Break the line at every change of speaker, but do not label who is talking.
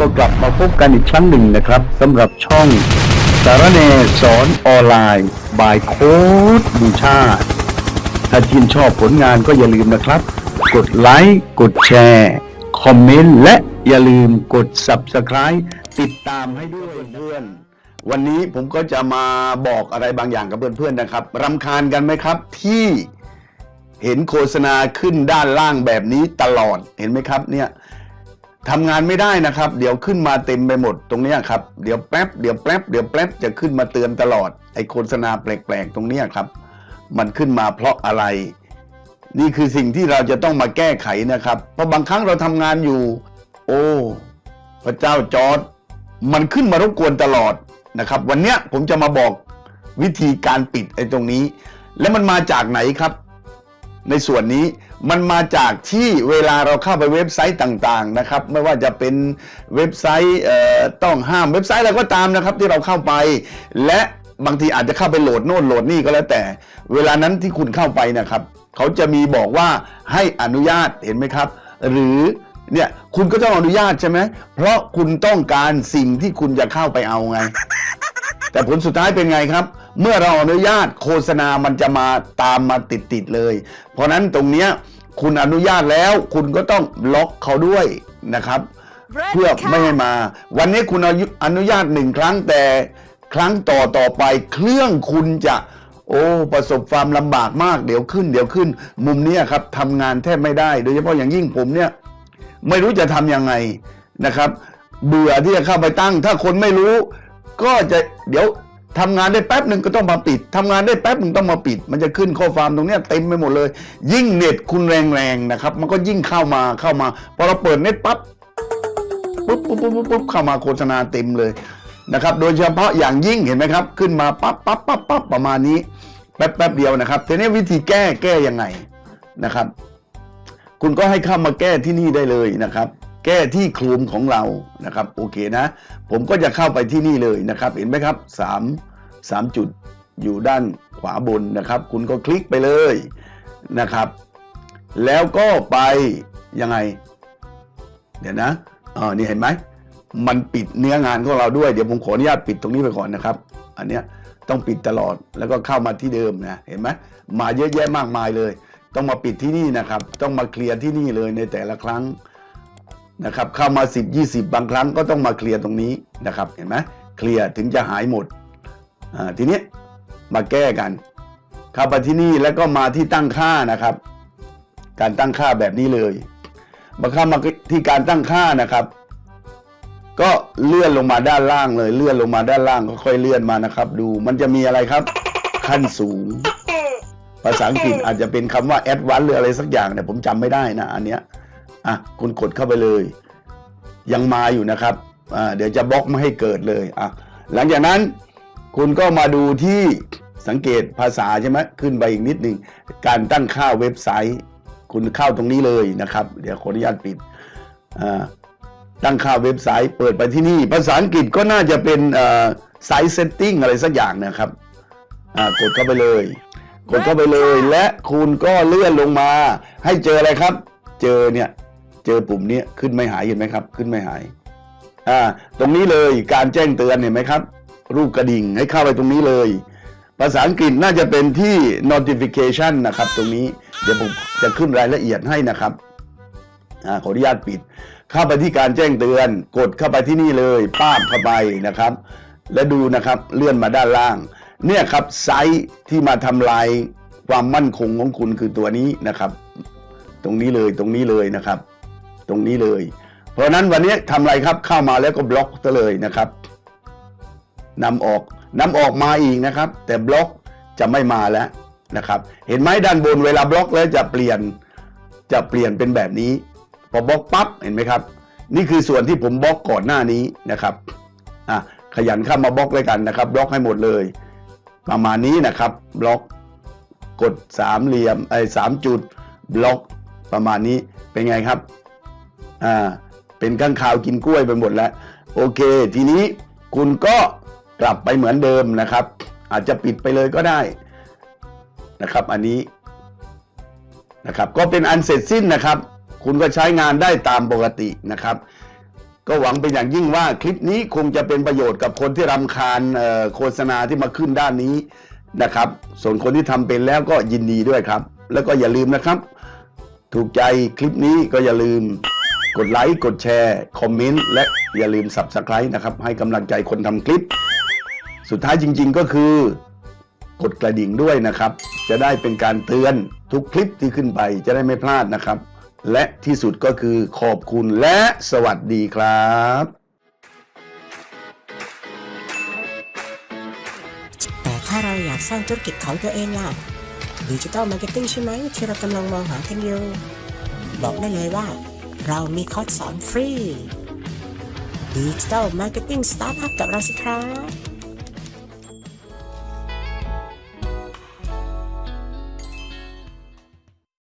ก็กลับมาพบกันอีกครั้งหนึ่งนะครับสำหรับช่องสารเนสอนออนไลน์บายโค้ดบูชา ถ้าชื่นชอบผลงานก็อย่าลืมนะครับ กดไลค์ กดแชร์ คอมเมนต์ และอย่าลืมกด Subscribe ติดตามให้ด้วยเพื่อน วันนี้ผมก็จะมาบอกอะไรบางอย่างกับเพื่อนๆนะครับรำคาญกันไหมครับที่เห็นโฆษณาขึ้นด้านล่างแบบนี้ตลอดเห็นไหมครับเนี่ย ทำงานไม่ได้นะครับ เดี๋ยวขึ้นมาเต็มไปหมดตรงเนี้ครับ เดี๋ยวแป๊บเดี๋ยวแป๊บเดี๋ยวแป๊บจะขึ้นมาเตือนตลอด ไอโฆษณาแปลกๆ ตรงเนี้ครับ มันขึ้นมาเพราะอะไร นี่คือสิ่งที่เราจะต้องมาแก้ไขนะครับ เพราะบางครั้งเราทำงานอยู่ โอ้พระเจ้าจอร์ดมันขึ้นมารบกวนตลอดนะครับ วันเนี้ยผมจะมาบอกวิธีการปิดไอ้ตรงนี้ แล้วมันมาจากไหนครับ ในส่วนนี้ มันมาจากที่เวลาเราเข้าไปเว็บไซต์ต่างๆนะครับ ไม่ว่าจะเป็นเว็บไซต์ต้องห้ามเว็บไซต์อะไรก็ตามนะครับที่เราเข้าไป และบางทีอาจจะเข้าไปโหลดโน่นโหลดนี่ก็แล้วแต่ เวลานั้นที่คุณเข้าไปนะครับ เขาจะมีบอกว่าให้อนุญาตเห็นไหมครับ หรือเนี่ยคุณก็ต้องอนุญาตใช่ไหมเพราะคุณต้องการสิ่งที่คุณจะเข้าไปเอาไง แต่ผลสุดท้ายเป็นไงครับ เมื่อเราอนุญาตโฆษณามันจะมาตามมาติดๆเลย เพราะนั้นตรงเนี้ย คุณอนุญาตแล้ว คุณก็ต้องล็อกเขาด้วยนะครับ
Red
เพื่อไม่ให้
Cat
มา วันนี้คุณอนุญาตหนึ่งครั้งแต่ครั้งต่อต่อไปเครื่องคุณจะโอ้ ประสบความลำบากมากเดี๋ยวขึ้น เดี๋ยวขึ้น มุมเนี้ยครับทำงานแทบไม่ได้ โดยเฉพาะอย่างยิ่งผมเนี่ย ไม่รู้จะทำยังไงนะครับ เบื่อที่จะเข้าไปตั้ง ถ้าคนไม่รู้ ก็จะเดี๋ยว ทำงานได้แป๊บหนึ่งก็ต้องมาปิดทำงานได้แป๊บหนึ่งต้องมาปิด มันจะขึ้นข้อความตรงนี้เต็มไปหมดเลย ยิ่งเน็ตคุณแรงๆนะครับ มันก็ยิ่งเข้ามาเข้ามาพอเราเปิดเน็ตปั๊บปุ๊บปุ๊บปุ๊บปุ๊บปุ๊บเข้ามาโฆษณาเต็มเลยนะครับ โดยเฉพาะอย่างยิ่งเห็นไหมครับ ขึ้นมาปั๊บปั๊บปั๊บปั๊บประมาณนี้แป๊บแป๊บเดียวนะครับทีนี้วิธีแก้แก้ยังไงนะครับ คุณก็ให้เข้ามาแก้ที่นี่ได้เลยนะครับ แก้ที่คลูมของเรานะครับโอเคนะ ผมก็จะเข้าไปที่นี่เลยนะครับ เห็นไหมครับสามสามจุดอยู่ด้านขวาบนนะครับ คุณก็คลิกไปเลยนะครับ แล้วก็ไปยังไง เดี๋ยวนะอ๋อนี่เห็นไหมมันปิดเนื้องานของเราด้วย เดี๋ยวผมขออนุญาตปิดตรงนี้ไปก่อนนะครับ อันเนี้ยต้องปิดตลอดแล้วก็เข้ามาที่เดิมนะเห็นไหมมาเยอะแยะมากมายเลย ต้องมาปิดที่นี่นะครับ ต้องมาเคลียร์ที่นี่เลยในแต่ละครั้ง นะครับเข้ามา 10 20 บางครั้งก็ต้องมาเคลียร์ตรงนี้นะครับ เห็นไหมเคลียร์ถึงจะหายหมดทีนี้มาแก้กันเข้าไปที่นี่แล้วก็มาที่ตั้งค่านะครับ การตั้งค่าแบบนี้เลยมาเข้ามาที่การตั้งค่านะครับ ก็เลื่อนลงมาด้านล่างเลย เลื่อนลงมาด้านล่างค่อยๆเลื่อนมานะครับ ดูมันจะมีอะไรครับ ขั้นสูง ภาษาอังกฤษอาจจะเป็นคำว่า advanced หรืออะไรสักอย่างเนี่ยผมจำไม่ได้นะอันเนี้ย อะคุณกดเข้าไปเลย ยังมาอยู่นะครับอ่าเดี๋ยวจะบล็อกไม่ให้เกิดเลยอะหลังจากนั้นคุณก็มาดูที่สังเกตภาษาใช่ไหมขึ้นไปอีกนิดหนึ่งการตั้งค่าเว็บไซต์ คุณเข้าตรงนี้เลยนะครับ เดี๋ยวขออนุญาตปิดอ่าตั้งค่าเว็บไซต์เปิดไปที่นี่ ภาษาอังกฤษก็น่าจะเป็นไซต์เซตติ้งอะไรสักอย่างนะครับอ่ากดเข้าไปเลย กดเข้าไปเลย และคุณก็เลื่อนลงมา ให้เจออะไรครับ เจอเนี่ย เจอปุ่มนี้ขึ้นไม่หายเห็นไหมครับ ขึ้นไม่หาย อ่า ตรงนี้เลยการแจ้งเตือนเห็นไหมครับ รูปกระดิ่งให้เข้าไปตรงนี้เลย ภาษาอังกฤษน่าจะเป็นที่ notification นะครับ ตรงนี้เดี๋ยวผมจะขึ้นรายละเอียดให้นะครับอ่าขออนุญาตปิด เข้าไปที่การแจ้งเตือน กดเข้าไปที่นี่เลยป้าบเข้าไปนะครับ และดูนะครับเลื่อนมาด้านล่าง เนี่ยครับไซต์ที่มาทำลายความมั่นคงของคุณคือตัวนี้นะครับ ตรงนี้เลยตรงนี้เลยนะครับ ตรงนี้เลย เพราะนั้นวันนี้ทำอะไรครับเข้ามาแล้วก็บล็อกซะเลยนะครับนำออกนำออกมาอีกนะครับ แต่บล็อกจะไม่มาแล้วนะครับ เห็นไหมด้านบนเวลาบล็อกแล้วจะเปลี่ยนจะเปลี่ยนเป็นแบบนี้ พอบล็อกปั๊บเห็นไหมครับ นี่คือส่วนที่ผมบล็อกก่อนหน้านี้นะครับอะขยันเข้ามาบล็อกเลยกันนะครับ บล็อกให้หมดเลย ประมาณนี้นะครับ บล็อกกดสามเหลี่ยมไอ้สามจุดบล็อกประมาณนี้เป็นไงครับ อ่าเป็นข้างข่าวกินกล้วยไปหมดแล้ว โอเค ทีนี้คุณก็กลับไปเหมือนเดิมนะครับ อาจจะปิดไปเลยก็ได้นะครับ อันนี้นะครับ ก็เป็นอันเสร็จสิ้นนะครับ คุณก็ใช้งานได้ตามปกตินะครับ ก็หวังเป็นอย่างยิ่งว่าคลิปนี้คงจะเป็นประโยชน์กับคนที่รำคาญโฆษณาที่มาขึ้นด้านนี้นะครับ ส่วนคนที่ทำเป็นแล้วก็ยินดีด้วยครับ แล้วก็อย่าลืมนะครับ ถูกใจคลิปนี้ก็อย่าลืม กดไลค์ กดแชร์ คอมเมนต์ และอย่าลืม Subscribe นะครับ ให้กำลังใจคนทำคลิป สุดท้ายจริง ๆก็คือ กดกระดิ่งด้วยนะครับ จะได้เป็นการเตือนทุกคลิปที่ขึ้นไปจะได้ไม่พลาดนะครับ และที่สุดก็คือขอบคุณและสวัสดีครับ
แต่ถ้าเราอยากสร้างธุรกิจของตัวเองล่ะดิจิ t a ลมาร์เก็ตติ้งใช่ไหมที่เรากำลังมองหากันอยู่บอกได้เลยว่า เรามีคอร์สสอนฟรีดิจิ t a ลมาร์เก็ตติ้งสตาร์ทอัพกับเราสิครับ